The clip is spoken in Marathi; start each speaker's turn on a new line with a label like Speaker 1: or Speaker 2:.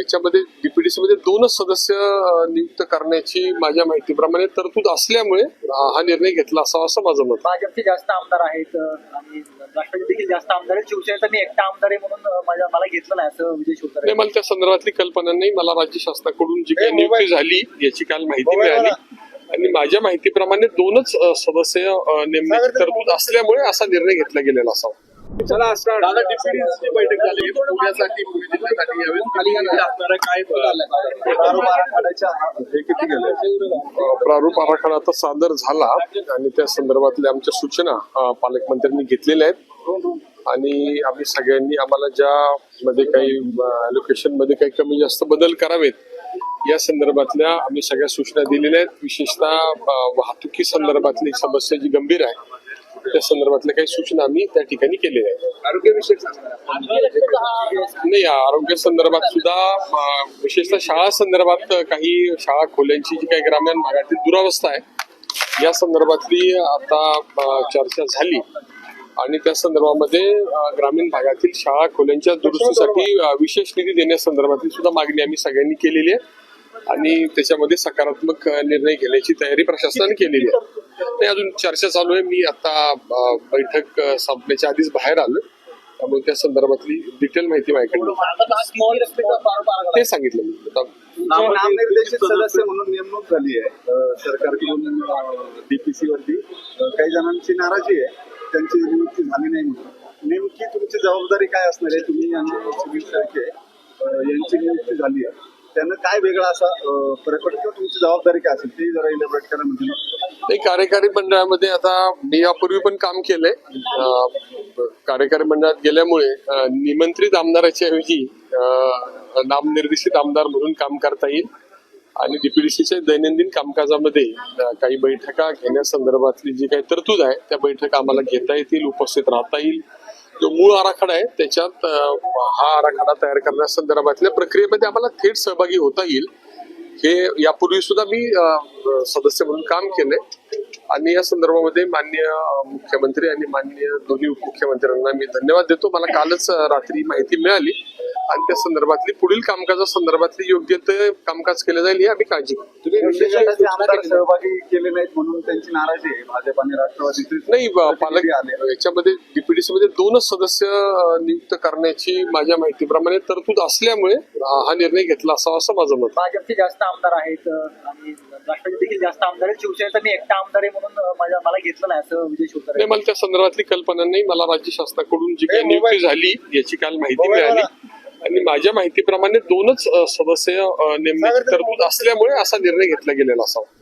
Speaker 1: याच्यामध्ये डीपीडीसी मध्ये दोनच सदस्य नियुक्त करण्याची माझ्या माहितीप्रमाणे तरतूद असल्यामुळे हा निर्णय घेतला असावा असं माझं मत.
Speaker 2: भाजपचे जास्त आमदार आहेत आणि राष्ट्रवादी देखील जास्त आमदार आहेत. शिवसेनेचा मी एकटा आमदार आहे म्हणून माझ्या मला घेतलं नाही असं विजय शिवतारे
Speaker 1: मला त्या संदर्भातली कल्पना नाही मला राज्य शासनाकडून जी काही नियुक्ती झाली याची काल माहिती मिळाली. आणि माझ्या माहितीप्रमाणे दोनच सदस्य नेमण्याची तरतूद असल्यामुळे असा निर्णय घेतला गेलेला असावा.
Speaker 3: बैठक झाली. पुण्यासाठी पुणे जिल्ह्यासाठी यावेळेस खाली असणारा काय
Speaker 1: अं, प्रारूप आराखडा आता सादर झाला आणि त्या संदर्भातल्या आमच्या सूचना पालकमंत्र्यांनी घेतलेल्या आहेत. आणि आम्ही सगळ्यांनी आम्हाला ज्या मध्ये काही अलोकेशनमध्ये काही कमी जास्त बदल करावेत या संदर्भातल्या आम्ही सगळ्या सूचना दिलेल्या आहेत. विशेषतः वाहतुकी संदर्भातली समस्या जी गंभीर आहे त्या संदर्भातल्या काही सूचना आम्ही त्या ठिकाणी केलेल्या आहेत.
Speaker 3: आरोग्यविषयक
Speaker 1: नाही आरोग्य संदर्भात सुद्धा विशेषतः शाळा संदर्भात काही शाळा खोल्यांची जी काही ग्रामीण भागातील दुरावस्था आहे या संदर्भातली आता चर्चा झाली. आणि त्या संदर्भामध्ये ग्रामीण भागातील शाळा खोल्यांच्या दुरुस्तीसाठी विशेष निधी देण्यासंदर्भातली सुद्धा मागणी आम्ही सगळ्यांनी केलेली आहे. आणि त्याच्यामध्ये सकारात्मक निर्णय घेण्याची तयारी प्रशासनाने केलेली आहे. नाही अजून चर्चा चालू आहे. मी आता बैठक संपण्याच्या आधीच बाहेर आलोय त्यामुळे त्या संदर्भातली डिटेल माहिती माझ्याकडे. ते सांगितलं मी. आता
Speaker 4: नामनिर्देशित सदस्य म्हणून नेमणूक झाली आहे. सरकारकडून डीपीसी वरती काही जणांची नाराजी आहे. त्यांची नियुक्ती झाली नाही म्हणून. नेमकी तुमची जबाबदारी काय असणार आहे? तुम्ही यांची नियुक्ती झाली आहे. त्यांना काय वेगळा असा प्रकट किंवा तुमची जबाबदारी काय असेल? ते जरा इलेबरेट करा म्हणजे
Speaker 1: नाही कार्यकारी मंडळामध्ये आता मी यापूर्वी पण काम केलंय. कार्यकारी मंडळात गेल्यामुळे निमंत्रित आमदाराच्या ऐवजी नामनिर्देशित आमदार म्हणून काम करता येईल. आणि डीपीडीसीच्या दैनंदिन कामकाजामध्ये काही बैठका घेण्यासंदर्भातली जी काही तरतूद आहे त्या बैठका आम्हाला घेता येतील उपस्थित राहता येईल. जो मूळ आराखडा आहे त्याच्यात हा आराखडा तयार करण्यासंदर्भातल्या प्रक्रियेमध्ये आम्हाला थेट सहभागी होता येईल. हे यापूर्वी सुद्धा मी सदस्य म्हणून काम केले आणि या संदर्भामध्ये मान्य मुख्यमंत्री आणि मान्य दोन्ही उपमुख्यमंत्र्यांना मी धन्यवाद देतो. मला कालच रात्री माहिती मिळाली. आणि त्या संदर्भातली पुढील कामकाजा संदर्भातली योग्य ते कामकाज केलं जाईल ही आम्ही काळजी
Speaker 4: सहभागी केले नाहीत म्हणून त्यांची नाराजी आहे. भाजप आणि राष्ट्रवादी
Speaker 1: नाही पालक याच्यामध्ये डीपीडीसी मध्ये दोनच सदस्य नियुक्त करण्याची माझ्या माहितीप्रमाणे तरतूद असल्यामुळे हा निर्णय घेतला असावा असं माझं मत.
Speaker 2: भाजपचे जास्त आमदार आहेत आणि राष्ट्रवादी देखील जास्त आमदार आहेत. शिवसेनेचा मी एकटा आमदार आहे म्हणून माझ्या मला घेतलं नाही असं विजय
Speaker 1: मला त्या संदर्भातली कल्पना नाही. मला राज्य शासनाकडून जी काही नियुक्ती झाली याची काल माहिती मिळाली. आणि माझ्या माहितीप्रमाणे दोनच सदस्य नेमण्याची तरतूद असल्यामुळे असा निर्णय घेतला गेलेला असावा.